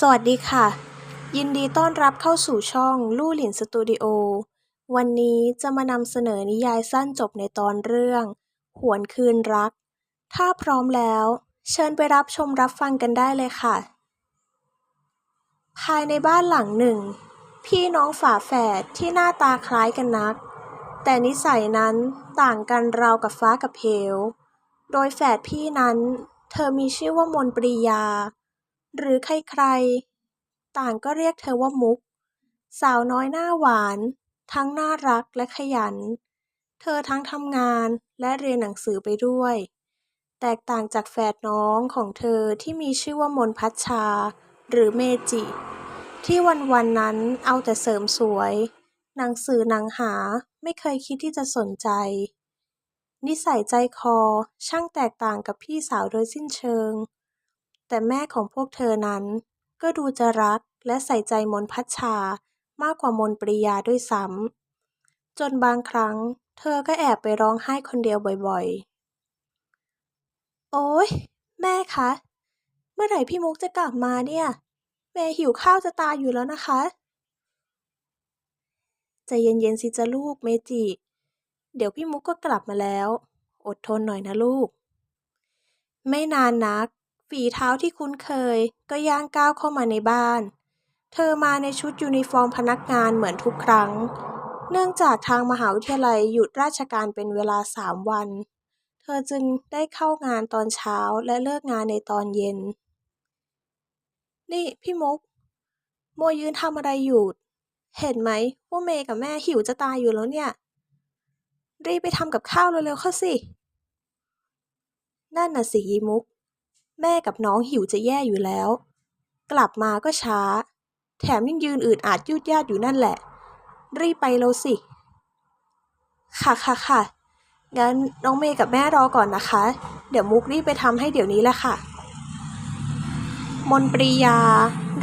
สวัสดีค่ะ ยินดีต้อนรับเข้าสู่ช่องลู่หลินสตูดิโอ วันนี้จะมานำเสนอนิยายสั้นจบในตอนเรื่อง หวนคืนรัก ถ้าพร้อมแล้ว เชิญไปรับชมรับฟังกันได้เลยค่ะ ภายในบ้านหลังหนึ่ง พี่น้องฝาแฝดที่หน้าตาคล้ายกันนัก แต่นิสัยนั้นต่างกันราวกับฟ้ากับเหว โดยแฝดพี่นั้น เธอมีชื่อว่ามนปรียา หรือใครๆ ต่างก็เรียกเธอว่ามุก สาวน้อยหน้าหวาน ทั้งน่ารักและขยัน เธอทั้งทำงานและเรียนหนังสือไปด้วย แตกต่างจากแฝดน้องของเธอที่มีชื่อว่ามนพัชชา หรือเมจิ ที่วันวันๆนั้นเอาแต่เสริมสวย หนังสือหนังหาไม่เคยคิดที่จะสนใจ นิสัยใจคอช่างแตกต่างกับพี่สาวโดยสิ้นเชิง แต่แม่ของพวกเธอนั้น ก็ดูจะรักและใส่ใจมนพัชชามากกว่ามนปริยาด้วยซ้ำจนบางครั้ง เธอก็แอบไปร้องไห้คนเดียวบ่อยๆ โอ๊ยแม่คะ เมื่อไหร่พี่มุกจะกลับมาเนี่ย แม่หิวข้าวจะตายอยู่แล้วนะคะใจเย็นๆสิจ้ะลูกเมจิ เดี๋ยวพี่มุกก็กลับมาแล้ว อดทนหน่อยนะลูก ไม่นานนัก ฝีเท้าที่คุ้นเคย ก็ย่างก้าวเข้ามาในบ้าน เธอมาในชุดยูนิฟอร์มพนักงานเหมือนทุกครั้ง เนื่องจากทางมหาวิทยาลัยหยุดราชการเป็นเวลาสามวัน เธอจึงได้เข้างานตอนเช้าและเลิกงานในตอนเย็น นี่พี่มุกโมยืนทำอะไรอยู่ เห็นไหมว่าเมย์กับแม่หิวจะตายอยู่แล้วเนี่ย รีบไปทำกับข้าวเร็วๆเข้าสิ นั่นน่ะสิมุก แม่กับน้องหิวจะแย่อยู่แล้ว กลับมาก็ช้า แถมยังยืนอืดอาดยืดยาดอยู่นั่นแหละ รีบไปแล้วสิ ค่ะค่ะค่ะงั้นน้องเมย์กับแม่รอก่อนนะคะ เดี๋ยวมุกรีบไปทำให้เดี๋ยวนี้แหละค่ะ มนปรียา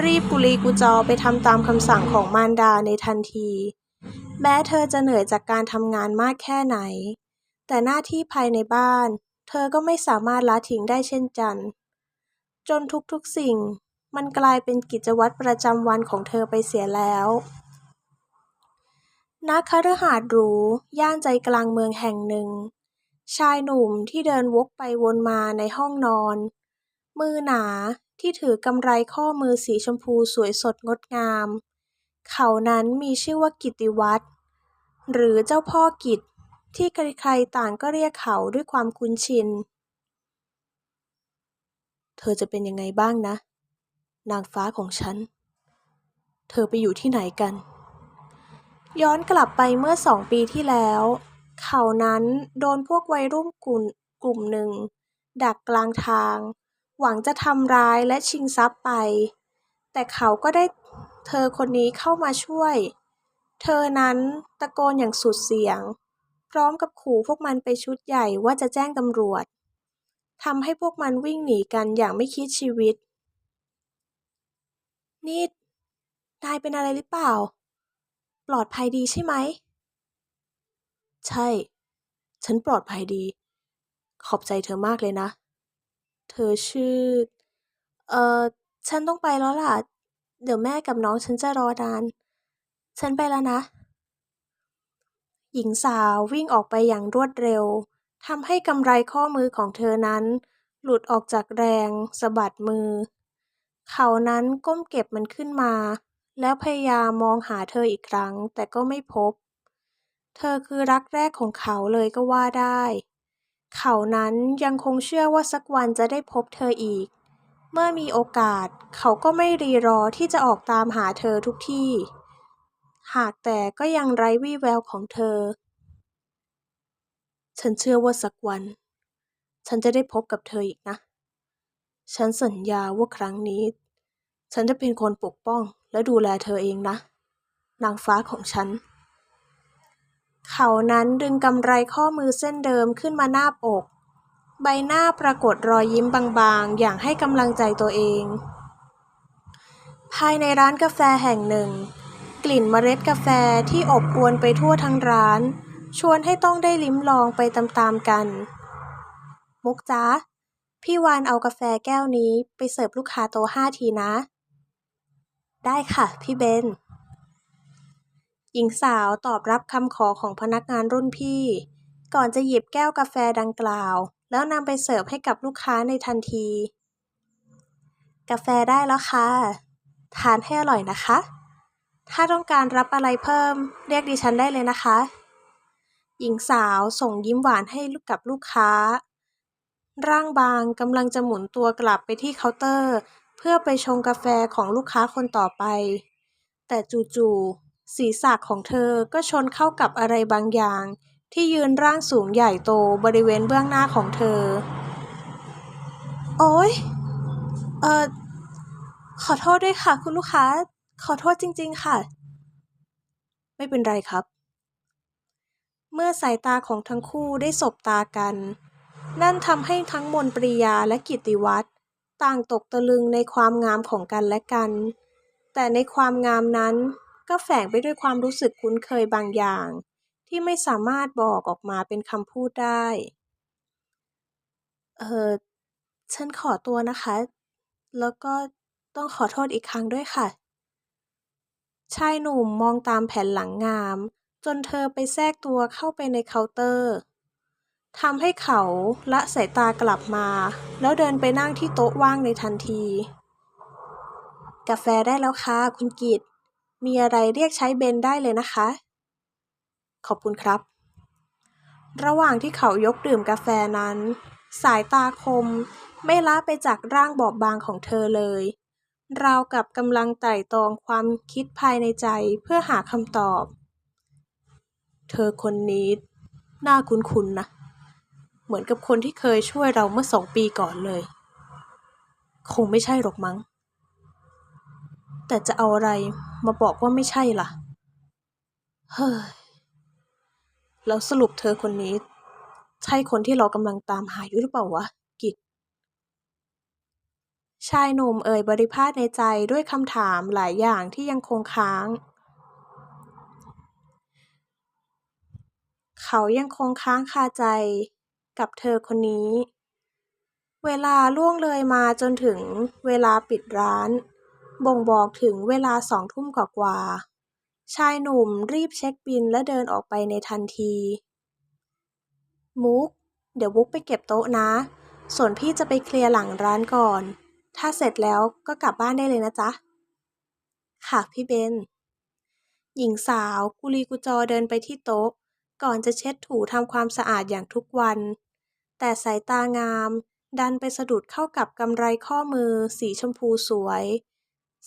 รีบกุลีกุจอไปทำตามคำสั่งของมารดาในทันที แม้เธอจะเหนื่อยจากการทำงานมากแค่ไหน แต่หน้าที่ภายในบ้าน เธอก็ไม่สามารถละทิ้งได้เช่นกัน จนทุกๆสิ่ง มันกลายเป็นกิจวัตรประจำวันของเธอไปเสียแล้วณคฤหาสน์หรู ย่านใจกลางเมืองแห่งหนึ่ง ชายหนุ่มที่เดินวกไปวนมาในห้องนอน มือหนาที่ถือกำไรข้อมือสีชมพูสวยสดงดงาม เขานั้นมีชื่อว่ากิติวัตรหรือเจ้าพ่อกิตที่ใครๆต่างก็เรียกเขาด้วยความคุ้นชิน เธอจะเป็นยังไงบ้างนะ นางฟ้าของฉัน เธอไปอยู่ที่ไหนกัน ย้อนกลับไปเมื่อสองปีที่แล้ว เขานั้นโดนพวกวัยรุ่นกลุ่มกลุ่มหนึ่ง ดักกลางทาง หวังจะทำร้ายและชิงทรัพย์ไป แต่เขาก็ได้เธอคนนี้เข้ามาช่วย เธอนั้นตะโกนอย่างสุดเสียง พร้อมกับขู่พวกมันไปชุดใหญ่ว่าจะแจ้งตำรวจ ทำให้พวกมันวิ่งหนีกันอย่างไม่คิดชีวิต นี่นายเป็นอะไรหรือเปล่า ปลอดภัยดีใช่ไหม ใช่ ฉันปลอดภัยดี ขอบใจเธอมากเลยนะ เธอชื่อ เอ่อ ฉันต้องไปแล้วล่ะ เดี๋ยวแม่กับน้องฉันจะรอนาน ฉันไปแล้วนะ หญิงสาววิ่งออกไปอย่างรวดเร็ว ทำให้กำไรข้อมือของเธอนั้น หลุดออกจากแรงสะบัดมือ เขานั้นก้มเก็บมันขึ้นมา แล้วพยายามมองหาเธออีกครั้งแต่ก็ไม่พบ เธอคือรักแรกของเขาเลยก็ว่าได้ เขานั้นยังคงเชื่อว่าสักวันจะได้พบเธออีก เมื่อมีโอกาสเขาก็ไม่รีรอที่จะออกตามหาเธอทุกที่ หากแต่ก็ยังไร้วี่แววของเธอ ฉันเชื่อว่าสักวัน ฉันจะได้พบกับเธออีกนะ ฉันสัญญาว่าครั้งนี้ ฉันจะเป็นคนปกป้องและดูแลเธอเองนะ นางฟ้าของฉัน เขานั้นดึงกำไรข้อมือเส้นเดิมขึ้นมาหน้าปกใบหน้าปรากฏรอยยิ้มบางๆ อย่างให้กำลังใจตัวเอง ภายในร้านกาแฟแห่งหนึ่ง กลิ่นเมล็ดกาแฟที่อบอวนไปทั่วทั้งร้าน ชวนให้ต้องได้ลิ้มลองไปตามๆกัน มุกจ้าพี่วานเอากาแฟแก้วนี้ไปเสิร์ฟลูกค้าโต๊ะห้าทีนะ ได้ค่ะ พี่เบน หญิงสาวตอบรับคำขอของพนักงานรุ่นพี่ ก่อนจะหยิบแก้วกาแฟดังกล่าว แล้วนำไปเสิร์ฟให้กับลูกค้าในทันที กาแฟได้แล้วค่ะ ทานให้อร่อยนะคะ ถ้าต้องการรับอะไรเพิ่ม เรียกดิฉันได้เลยนะคะ หญิงสาวส่งยิ้มหวานให้กับลูกค้า ร่างบางกำลังจะหมุนตัวกลับไปที่เคาน์เตอร์ เพื่อไปชงกาแฟของลูกค้าคนต่อไป แต่จู่ๆศีรษะของเธอก็ชนเข้ากับอะไรบางอย่าง ที่ยืนร่างสูงใหญ่โตบริเวณเบื้องหน้าของเธอ โอ๊ยเออขอโทษด้วยค่ะ คุณลูกค้า ขอโทษจริง ๆ ค่ะ ไม่เป็นไรครับ เมื่อสายตาของทั้งคู่ได้สบตากัน นั่นทำให้ทั้งมนปริยาและกิติวัตรต่างตกตะลึงในความงามของกันและกัน แต่ในความงามนั้นก็แฝงไปด้วยความรู้สึกคุ้นเคยบางอย่าง ที่ไม่สามารถบอกออกมาเป็นคำพูดได้ เออฉันขอตัวนะคะ แล้วก็ต้องขอโทษอีกครั้งด้วยค่ะ ชายหนุ่มมองตามแผ่นหลังงาม จนเธอไปแทรกตัวเข้าไปในเคาน์เตอร์ทำให้เขาละสายตากลับมา แล้วเดินไปนั่งที่โต๊ะว่างในทันที กาแฟได้แล้วค่ะคุณกิตมีอะไรเรียกใช้เบนได้เลยนะคะ ขอบคุณครับ ระหว่างที่เขายกดื่มกาแฟนั้น สายตาคมไม่ละไปจากร่างบอบบางของเธอเลย ราวกับกำลังไต่ตรองความคิดภายในใจเพื่อหาคำตอบ เธอคนนี้น่าคุ้นๆนะ เหมือนกับคนที่เคยช่วยเราเมื่อสองปีก่อนเลย คงไม่ใช่หรอกมั้ง แต่จะเอาอะไรมาบอกว่าไม่ใช่ล่ะ เฮ้ย แล้วสรุปเธอคนนี้ ใช่คนที่เรากำลังตามหาอยู่หรือเปล่าวะ กิจชายหนุ่มเอ่ยบริพาทในใจด้วยคำถามหลายอย่างที่ยังคงค้าง เขายังคงค้างคาใจกับเธอคนนี้ เวลาล่วงเลยมาจนถึงเวลาปิดร้าน บ่งบอกถึงเวลาสองทุ่มกว่าชายหนุ่มรีบเช็คบิลและเดินออกไปในทันที มุก เดี๋ยวมุกไปเก็บโต๊ะนะ ส่วนพี่จะไปเคลียร์หลังร้านก่อน ถ้าเสร็จแล้วก็กลับบ้านได้เลยนะจ๊ะ ค่ะพี่เบน หญิงสาวกุลีกุจอเดินไปที่โต๊ะ ก่อนจะเช็ดถูทำความสะอาดอย่างทุกวัน แต่สายตางาม ดันไปสะดุดเข้ากับกำไรข้อมือสีชมพูสวย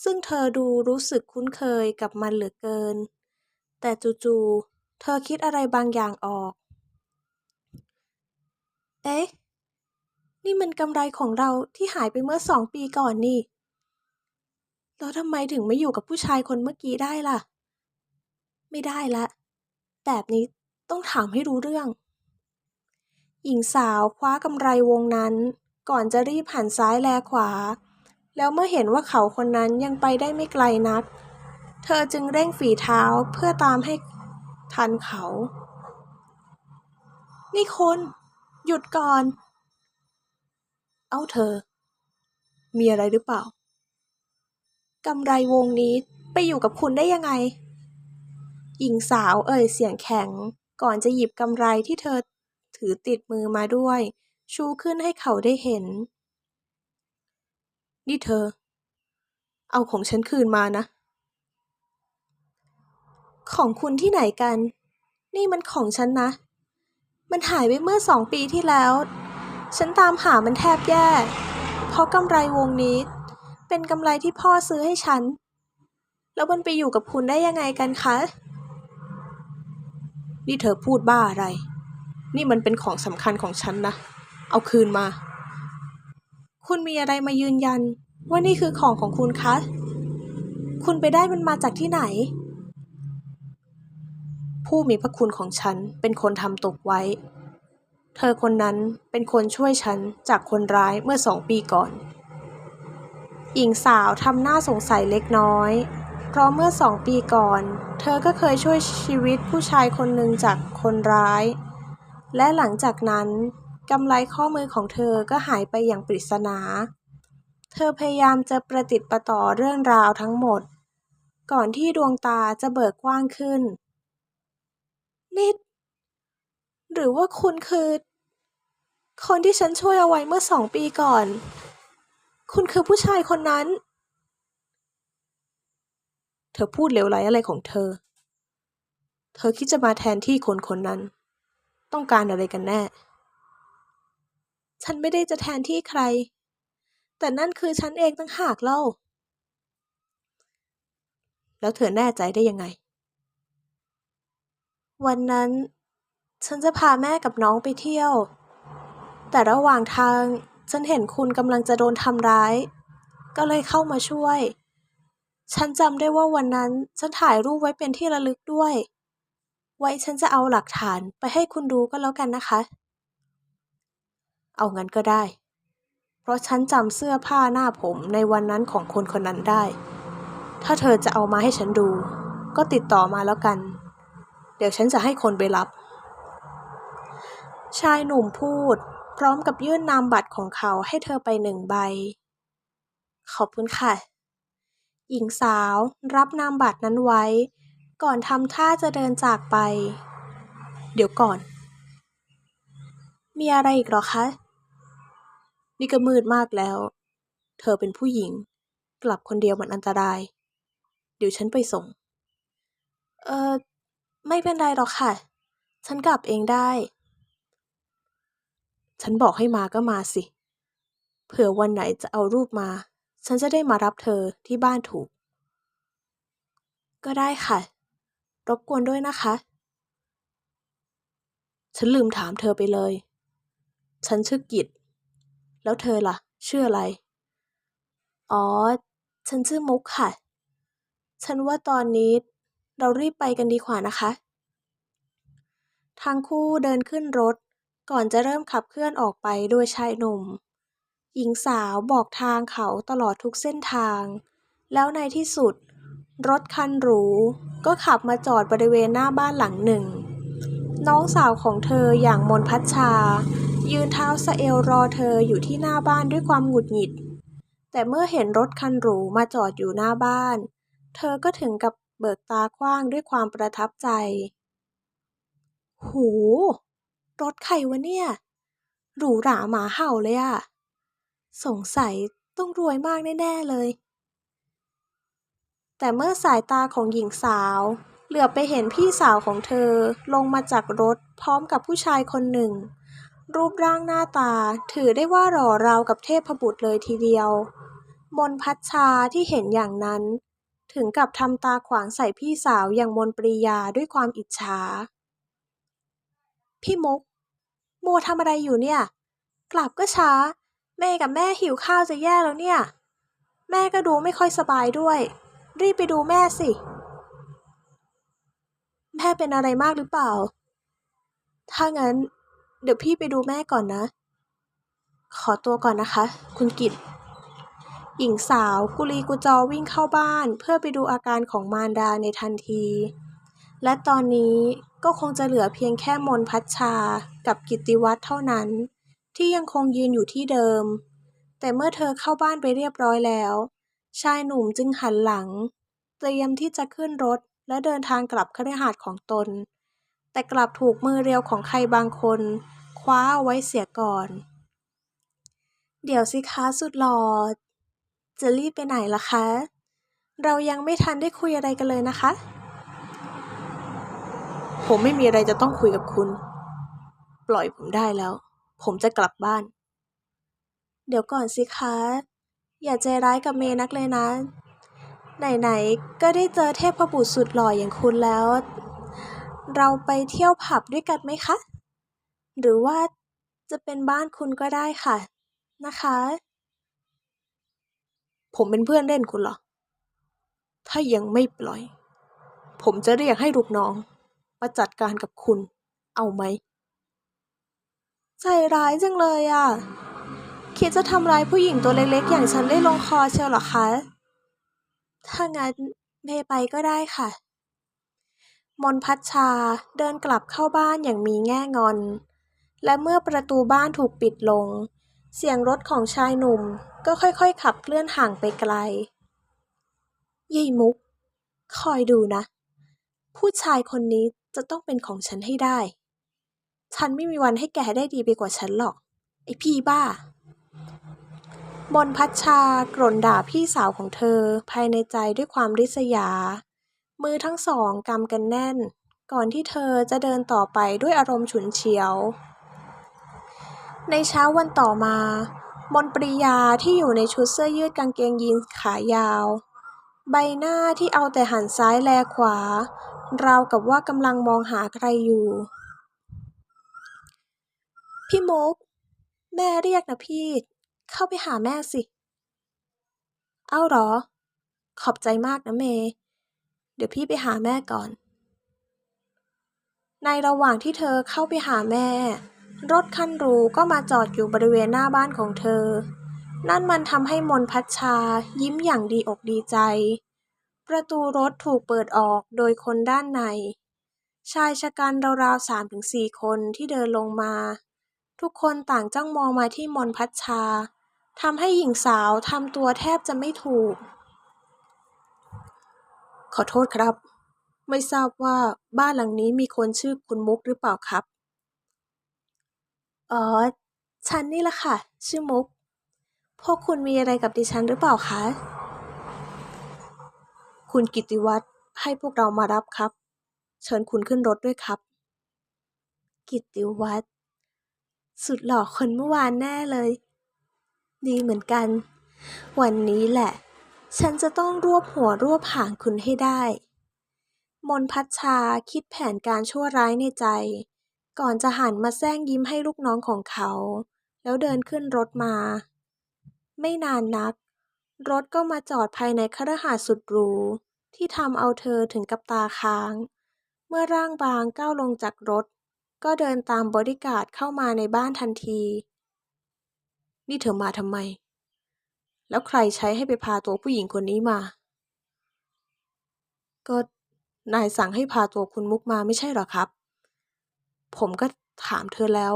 ซึ่งเธอดูรู้สึกคุ้นเคยกับมันเหลือเกิน แต่จู่ๆเธอคิดอะไรบางอย่างออก เอ๊ะ นี่มันกำไรของเราที่หายไปเมื่อสองปีก่อนนี่แล้วทำไมถึงไม่อยู่กับผู้ชายคนเมื่อกี้ได้ล่ะ ไม่ได้ละ แบบนี้ ต้องถามให้รู้เรื่อง หญิงสาวคว้ากำไรวงนั้น ก่อนจะรีบหันซ้ายแลขวา แล้วเมื่อเห็นว่าเขาคนนั้นยังไปได้ไม่ไกลนัก เธอจึงเร่งฝีเท้าเพื่อตามให้ทันเขา นี่คุณหยุดก่อน เอาเธอ มีอะไรหรือเปล่ากำไรวงนี้ไปอยู่กับคุณได้ยังไง หญิงสาวเอ่ยเสียงแข็ง ก่อนจะหยิบกำไรที่เธอถือติดมือมาด้วย ชูขึ้นให้เขาได้เห็น นี่เธอ เอาของฉันคืนมานะ ของคุณที่ไหนกัน นี่มันของฉันนะ มันหายไปเมื่อสองปีที่แล้ว ฉันตามหามันแทบแย่ เพราะกำไรวงนี้ เป็นกำไรที่พ่อซื้อให้ฉัน แล้วมันไปอยู่กับคุณได้ยังไงกันคะ นี่เธอพูดบ้าอะไร นี่มันเป็นของสำคัญของฉันนะ เอาคืนมา คุณมีอะไรมายืนยัน ว่านี่คือของของคุณคะ คุณไปได้มันมาจากที่ไหน ผู้มีพระคุณของฉันเป็นคนทำตกไว้ เธอคนนั้นเป็นคนช่วยฉันจากคนร้ายเมื่อสองปีก่อน หญิงสาวทำหน้าสงสัยเล็กน้อย เพราะเมื่อสองปีก่อน เธอก็เคยช่วยชีวิตผู้ชายคนหนึ่งจากคนร้าย และหลังจากนั้นกำไรข้อมือของเธอก็หายไปอย่างปริศนา เธอพยายามจะประติดประต่อเรื่องราวทั้งหมด ก่อนที่ดวงตาจะเบิกกว้างขึ้น นิด หรือว่าคุณคือ คนที่ฉันช่วยเอาไว้เมื่อสองปีก่อน คุณคือผู้ชายคนนั้น เธอพูดเลวไหลอะไรของเธอ เธอคิดจะมาแทนที่คนคนนั้น ต้องการอะไรกันแน่ ฉันไม่ได้จะแทนที่ใคร แต่นั่นคือฉันเองตั้งหากเล่า แล้วเธอแน่ใจได้ยังไง วันนั้น ฉันจะพาแม่กับน้องไปเที่ยว แต่ระหว่างทางฉันเห็นคุณกำลังจะโดนทำร้าย ก็เลยเข้ามาช่วย ฉันจำได้ว่าวันนั้นฉันถ่ายรูปไว้เป็นที่ระลึกด้วย ไว้ฉันจะเอาหลักฐานไปให้คุณดูก็แล้วกันนะคะ เอางั้นก็ได้ เพราะฉันจำเสื้อผ้าหน้าผมในวันนั้นของคนคนนั้นได้ ถ้าเธอจะเอามาให้ฉันดู ก็ติดต่อมาแล้วกัน เดี๋ยวฉันจะให้คนไปรับ ชายหนุ่มพูด พร้อมกับยื่นนามบัตรของเขาให้เธอไปหนึ่งใบ ขอบคุณค่ะ หญิงสาวรับนามบัตรนั้นไว้ ก่อนทำท่าจะเดินจากไป เดี๋ยวก่อน มีอะไรอีกหรอคะ นี่ก็มืดมากแล้ว เธอเป็นผู้หญิง กลับคนเดียวมันอันตราย เดี๋ยวฉันไปส่ง เออไม่เป็นไรหรอกค่ะ ฉันกลับเองได้ ฉันบอกให้มาก็มาสิ เผื่อวันไหนจะเอารูปมา ฉันจะได้มารับเธอที่บ้านถูก ก็ได้ค่ะ รบกวนด้วยนะคะ ฉันลืมถามเธอไปเลย ฉันชื่อกิจ แล้วเธอล่ะ ชื่ออะไร อ๋อ ฉันชื่อมุกค่ะ ฉันว่าตอนนี้เรารีบไปกันดีกว่านะคะ ทั้งคู่เดินขึ้นรถก่อนจะเริ่มขับเคลื่อนออกไปโดยชายหนุ่ม หญิงสาวบอกทางเขาตลอดทุกเส้นทาง แล้วในที่สุด รถคันหรู ก็ขับมาจอดบริเวณหน้าบ้านหลังหนึ่ง น้องสาวของเธออย่างมนพัชชา ยืนเท้าสะเอวรอเธออยู่ที่หน้าบ้านด้วยความหงุดหงิด แต่เมื่อเห็นรถคันหรูมาจอดอยู่หน้าบ้าน เธอก็ถึงกับเบิกตากว้างด้วยความประทับใจ หู รถใครวะเนี่ย หรูหราหมาเห่าเลยอะ สงสัยต้องรวยมากแน่ ๆ เลย แต่เมื่อสายตาของหญิงสาว เหลือบไปเห็นพี่สาวของเธอลงมาจากรถพร้อมกับผู้ชายคนหนึ่ง รูปร่างหน้าตาถือได้ว่าหล่อราวกับเทพบุตรเลยทีเดียว มนพัชชาที่เห็นอย่างนั้น ถึงกับทำตาขวางใส่พี่สาวอย่างมนปรียาด้วยความอิจฉา พี่มุกโมทำอะไรอยู่เนี่ย กลับก็ช้า แม่กับแม่หิวข้าวจะแย่แล้วเนี่ย แม่ก็ดูไม่ค่อยสบายด้วย รีบไปดูแม่สิ แม่เป็นอะไรมากหรือเปล่า ถ้างั้น เดี๋ยวพี่ไปดูแม่ก่อนนะ ขอตัวก่อนนะคะ คุณกิตหญิงสาวกุลีกุจอวิ่งเข้าบ้านเพื่อไปดูอาการของมารดาในทันที และตอนนี้ก็คงจะเหลือเพียงแค่มนพัชชากับกิตติวัฒน์เท่านั้น ที่ยังคงยืนอยู่ที่เดิม แต่เมื่อเธอเข้าบ้านไปเรียบร้อยแล้ว ชายหนุ่มจึงหันหลัง เตรียมที่จะขึ้นรถและเดินทางกลับคฤหาสน์ของตน แต่กลับถูกมือเรียวของใครบางคน คว้าเอาไว้เสียก่อน เดี๋ยวสิคะสุดหล่อจะรีบไปไหนล่ะคะ เรายังไม่ทันได้คุยอะไรกันเลยนะคะ ผมไม่มีอะไรจะต้องคุยกับคุณ ปล่อยผมได้แล้ว ผมจะกลับบ้าน เดี๋ยวก่อนสิคะ อย่าใจร้ายกับเมย์นักเลยนะ ไหนๆ ก็ได้เจอเทพบุตรสุดหล่ออย่างคุณแล้ว เราไปเที่ยวผับด้วยกันไหมคะ หรือว่าจะเป็นบ้านคุณก็ได้ค่ะ นะคะ ผมเป็นเพื่อนเล่นคุณเหรอ ถ้ายังไม่ปล่อย ผมจะเรียกให้ลูกน้องมาจัดการกับคุณ เอาไหม ใจร้ายจังเลยอะ คิดจะทำร้ายผู้หญิงตัวเล็กๆ อย่างฉันได้ลงคอเชียวหรอคะ ถ้างั้นเมย์ไปก็ได้ค่ะ มนพัชชาเดินกลับเข้าบ้านอย่างมีแง่งอน และเมื่อประตูบ้านถูกปิดลง เสียงรถของชายหนุ่มก็ค่อยๆ ขับเคลื่อนห่างไปไกลยี่มุก คอยดูนะ ผู้ชายคนนี้จะต้องเป็นของฉันให้ได้ ฉันไม่มีวันให้แกได้ดีไปกว่าฉันหรอก ไอพี่บ้า มนพัชชากร่นด่าพี่สาวของเธอภายในใจด้วยความริษยา มือทั้งสองกำกันแน่น ก่อนที่เธอจะเดินต่อไปด้วยอารมณ์ฉุนเฉียว ในเช้าวันต่อมา มนปริยาที่อยู่ในชุดเสื้อยืดกางเกงยีนขายาว ใบหน้าที่เอาแต่หันซ้ายแลขวาราวกับว่ากำลังมองหาใครอยู่ พี่มุก แม่เรียกนะพี่ เข้าไปหาแม่สิ เอ้าหรอ ขอบใจมากนะเมย์เดี๋ยวพี่ไปหาแม่ก่อน ในระหว่างที่เธอเข้าไปหาแม่ รถคันหรูก็มาจอดอยู่บริเวณหน้าบ้านของเธอ นั่นมันทำให้มนพัชชายิ้มอย่างดีอกดีใจ ประตูรถถูกเปิดออกโดยคนด้านในชายชะกันราวๆสามถึงสี่คนที่เดินลงมา ทุกคนต่างจ้องมองมาที่มนพัชชาทำให้หญิงสาวทำตัวแทบจะไม่ถูก ขอโทษครับ ไม่ทราบว่าบ้านหลังนี้มีคนชื่อคุณมุกหรือเปล่าครับ อ๋อ ฉันนี่แหละค่ะ ชื่อมุก พวกคุณมีอะไรกับดิฉันหรือเปล่าคะ คุณกิติวัตรให้พวกเรามารับครับ เชิญคุณขึ้นรถด้วยครับ กิติวัตร สุดหล่อคนเมื่อวานแน่เลย ดีเหมือนกัน วันนี้แหละ ฉันจะต้องรวบหัวรวบหางคุณให้ได้ มนพัชชาคิดแผนการชั่วร้ายในใจ ก่อนจะหันมาแซงยิ้มให้ลูกน้องของเขา แล้วเดินขึ้นรถมา ไม่นานนัก รถก็มาจอดภายในคฤหาสน์สุดหรูที่ทำเอาเธอถึงกับตาค้าง เมื่อร่างบางก้าวลงจากรถ ก็เดินตามบอดี้การ์ดเข้ามาในบ้านทันที นี่เธอมาทำไม แล้วใครใช้ให้ไปพาตัวผู้หญิงคนนี้มา ก็นายสั่งให้พาตัวคุณมุกมาไม่ใช่หรอครับ ผมก็ถามเธอแล้ว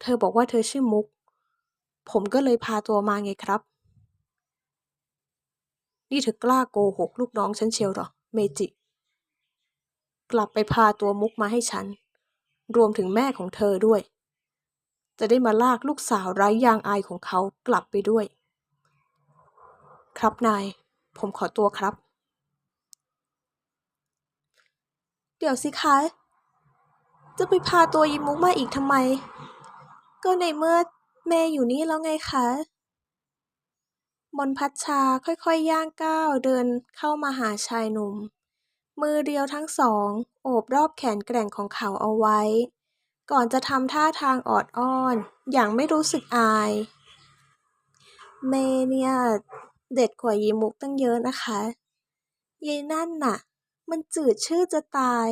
เธอบอกว่าเธอชื่อมุก ผมก็เลยพาตัวมาไงครับ นี่เธอกล้าโกหกลูกน้องฉันเชียวหรอ เมจิ กลับไปพาตัวมุกมาให้ฉัน รวมถึงแม่ของเธอด้วย จะได้มาลากลูกสาวไร้ยางอายของเขากลับไปด้วย ครับนาย ผมขอตัวครับ เดี๋ยวสิคะ จะไปพาตัวยิมุกมาอีกทำไม ก็ในเมื่อเมย์อยู่นี่แล้วไงคะมนพัชชาค่อยๆย่างก้าวเดินเข้ามาหาชายหนุ่ม มือเดียวทั้งสองโอบรอบแขนแกร่งของเขาเอาไว้ ก่อนจะทำท่าทางออดอ้อน อย่างไม่รู้สึกอาย เมเนี่ยเด็ดกว่ายีมุกตั้งเยอะนะคะยายนั่นน่ะ มันจืดชืดจะตาย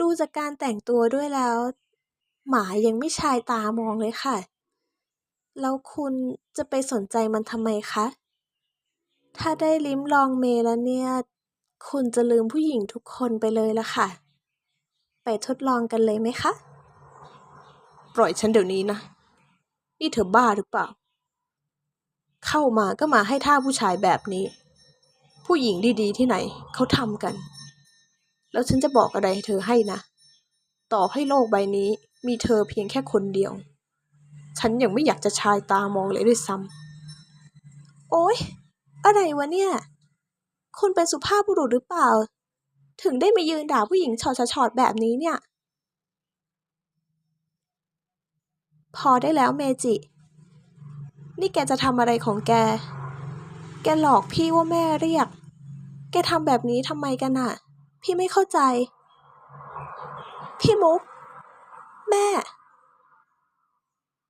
ดูจากการแต่งตัวด้วยแล้ว หมายังไม่ชายตามองเลยค่ะ แล้วคุณจะไปสนใจมันทำไมคะ ถ้าได้ลิ้มลองเมแล้วเนี่ย คุณจะลืมผู้หญิงทุกคนไปเลยละค่ะ ไปทดลองกันเลยไหมคะ ปล่อยฉันเดี๋ยวนี้นะ นี่เธอบ้าหรือเปล่า เข้ามาก็มาให้ท่าผู้ชายแบบนี้ ผู้หญิงดีๆที่ไหนเขาทำกัน แล้วฉันจะบอกอะไรให้เธอให้นะ ต่อให้โลกใบนี้มีเธอเพียงแค่คนเดียว ฉันยังไม่อยากจะชายตามองเลยด้วยซ้ำโอ๊ย อะไรวะเนี่ย คุณเป็นสุภาพบุรุษหรือเปล่า ถึงได้มายืนด่าผู้หญิงชอดชอดๆแบบนี้เนี่ย พอได้แล้วเมจิ นี่แกจะทำอะไรของแก แกหลอกพี่ว่าแม่เรียก แกทำแบบนี้ทำไมกันน่ะพี่ไม่เข้าใจ พี่มุก แม่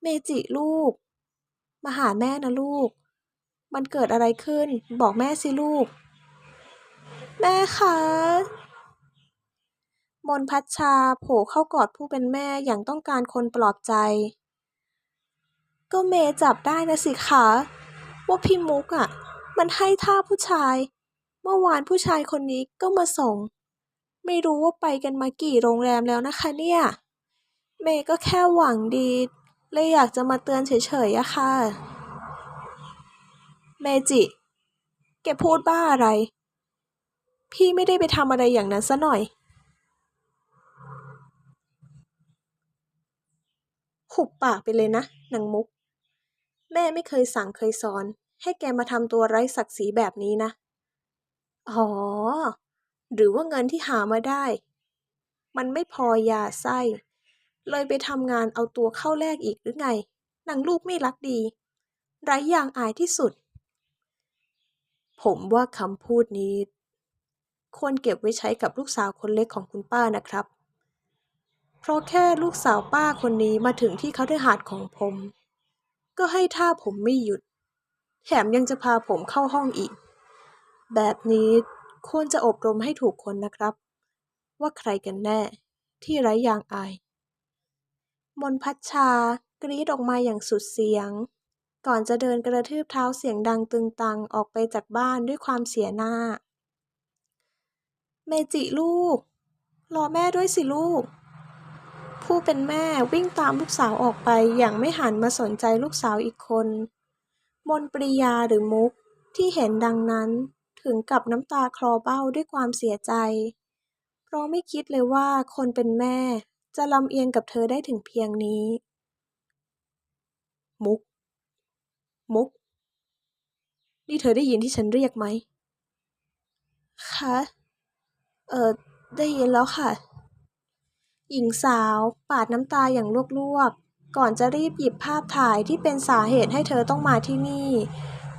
เมจิลูก มาหาแม่นะลูก มันเกิดอะไรขึ้น บอกแม่สิลูก แม่คะมนพัชชาโผล่เข้ากอดผู้เป็นแม่อย่างต้องการคนปลอบใจ ก็เมจับได้นะสิคะว่าพี่มุกอะ มันให้ท่าผู้ชาย เมื่อวานผู้ชายคนนี้ก็มาส่ง ไม่รู้ว่าไปกันมากี่โรงแรมแล้วนะคะเนี่ย เมย์ก็แค่หวังดี เลยอยากจะมาเตือนเฉยๆอะค่ะ เมจิ แกพูดบ้าอะไร พี่ไม่ได้ไปทำอะไรอย่างนั้นซะหน่อย หุบปากไปเลยนะนางมุก แม่ไม่เคยสั่งเคยสอน ให้แกมาทำตัวไร้ศักดิ์ศรีแบบนี้นะ อ๋อ หรือว่าเงินที่หามาได้ มันไม่พอยาไส้ เลยไปทำงานเอาตัวเข้าแลกอีกหรือไงนางลูกไม่รักดีไร้อย่างอายที่สุด ผมว่าคำพูดนี้ ควรเก็บไว้ใช้กับลูกสาวคนเล็กของคุณป้านะครับ เพราะแค่ลูกสาวป้าคนนี้มาถึงที่เขาได้หาดของผม ก็ให้ท่าผมไม่หยุด แถมยังจะพาผมเข้าห้องอีก แบบนี้ควรจะอบรมให้ถูกคนนะครับ ว่าใครกันแน่ที่ไร้ยางอาย มนพัชชากรีดออกมาอย่างสุดเสียง ก่อนจะเดินกระทืบเท้าเสียงดังตึงตังออกไปจากบ้านด้วยความเสียหน้า เมจิลูก รอแม่ด้วยสิลูก ผู้เป็นแม่วิ่งตามลูกสาวออกไปอย่างไม่หันมาสนใจลูกสาวอีกคน มนปริยาหรือมุกที่เห็นดังนั้นถึงกับน้ำตาคลอเบ้าด้วยความเสียใจ เพราะไม่คิดเลยว่าคนเป็นแม่จะลำเอียงกับเธอได้ถึงเพียงนี้ มุก มุก นี่เธอได้ยินที่ฉันเรียกไหม คะ เออได้ยินแล้วค่ะ หญิงสาวปาดน้ำตาอย่างลวกๆ ก่อนจะรีบหยิบภาพถ่ายที่เป็นสาเหตุให้เธอต้องมาที่นี่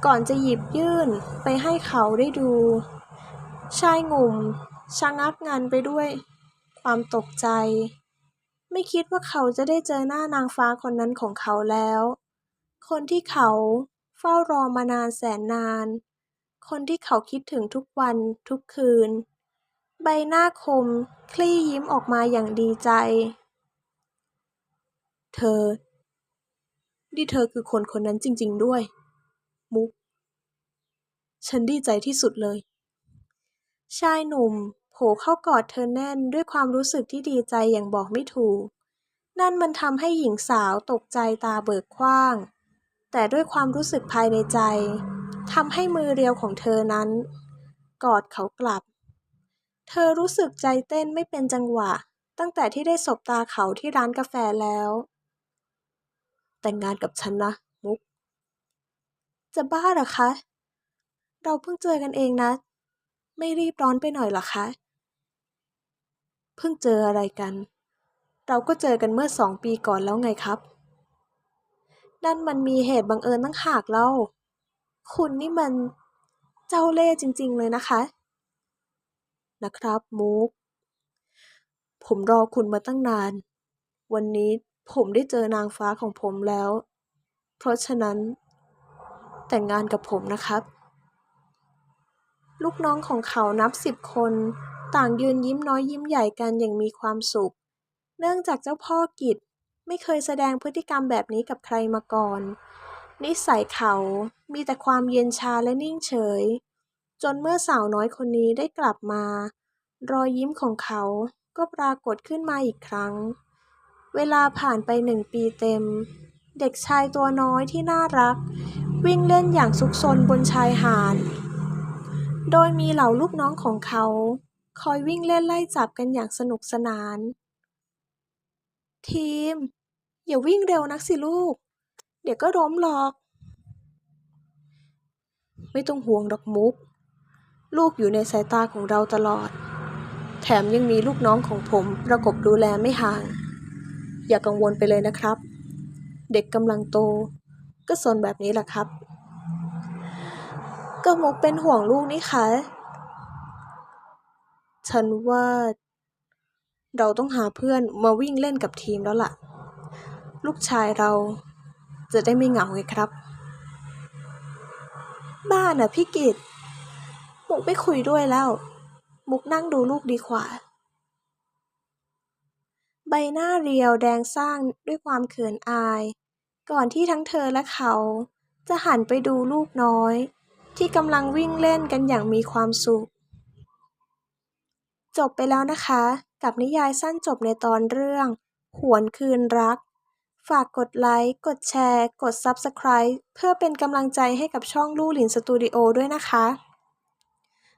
ก่อนจะหยิบยื่นไปให้เขาได้ดู ชายหนุ่มชะงักงันไปด้วย ความตกใจ ไม่คิดว่าเขาจะได้เจอหน้านางฟ้าคนนั้นของเขาแล้ว คนที่เขาเฝ้ารอมานานแสนนาน คนที่เขาคิดถึงทุกวันทุกคืน ใบหน้าคมคลี่ยิ้มออกมาอย่างดีใจ เธอ นี่เธอคือคนคนนั้นจริง ๆ ด้วย มุก ฉันดีใจที่สุดเลย ชายหนุ่มโผล่เข้ากอดเธอแน่นด้วยความรู้สึกที่ดีใจอย่างบอกไม่ถูก นั่นมันทำให้หญิงสาวตกใจตาเบิกกว้าง แต่ด้วยความรู้สึกภายในใจทำให้มือเรียวของเธอนั้น กอดเขากลับ เธอรู้สึกใจเต้นไม่เป็นจังหวะ ตั้งแต่ที่ได้สบตาเขาที่ร้านกาแฟแล้ว แต่งงานกับฉันนะ มุก จะบ้าหรอคะ เราเพิ่งเจอกันเองนะ ไม่รีบร้อนไปหน่อยหรอคะ เพิ่งเจออะไรกัน เราก็เจอกันเมื่อสองปีก่อนแล้วไงครับนั่นมันมีเหตุบังเอิญตั้งหากเล่า คุณนี่มันเจ้าเล่ห์จริง ๆ เลยนะคะ นะครับมุก ผมรอคุณมาตั้งนาน วันนี้ผมได้เจอนางฟ้าของผมแล้ว เพราะฉะนั้น แต่งงานกับผมนะครับ ลูกน้องของเขานับสิบคน ต่างยืนยิ้มน้อยยิ้มใหญ่กันอย่างมีความสุข เนื่องจากเจ้าพ่อกิจไม่เคยแสดงพฤติกรรมแบบนี้กับใครมาก่อน นิสัยเขามีแต่ความเย็นชาและนิ่งเฉย จนเมื่อสาวน้อยคนนี้ได้กลับมา รอยยิ้มของเขาก็ปรากฏขึ้นมาอีกครั้ง เวลาผ่านไปหนึ่งปีเต็ม เด็กชายตัวน้อยที่น่ารัก วิ่งเล่นอย่างซุกซนบนชายหาด โดยมีเหล่าลูกน้องของเขา คอยวิ่งเล่นไล่จับกันอย่างสนุกสนาน ทีม อย่าวิ่งเร็วนักสิลูก เดี๋ยวก็ล้มหรอก ไม่ต้องห่วงดอกมุก ลูกอยู่ในสายตาของเราตลอด แถมยังมีลูกน้องของผมประกบดูแลไม่ห่าง อย่ากังวลไปเลยนะครับ เด็กกำลังโต ก็สนแบบนี้แหละครับ ก็มุกเป็นห่วงลูกนี่คะฉันว่า เราต้องหาเพื่อนมาวิ่งเล่นกับทีมแล้วล่ะ ลูกชายเราจะได้ไม่เหงาไงครับ บ้านอะพี่กิต มุกไม่คุยด้วยแล้ว มุกนั่งดูลูกดีกว่า ใบหน้าเรียวแดงสร้างด้วยความเขินอาย ก่อนที่ทั้งเธอและเขา จะหันไปดูลูกน้อย ที่กำลังวิ่งเล่นกันอย่างมีความสุข จบไปแล้วนะคะ กับนิยายสั้นจบในตอนเรื่อง หวนคืนรักฝากกดไลค์ กดแชร์ กด Subscribe เพื่อเป็นกำลังใจให้กับช่องลู่หลินสตูดิโอด้วยนะคะ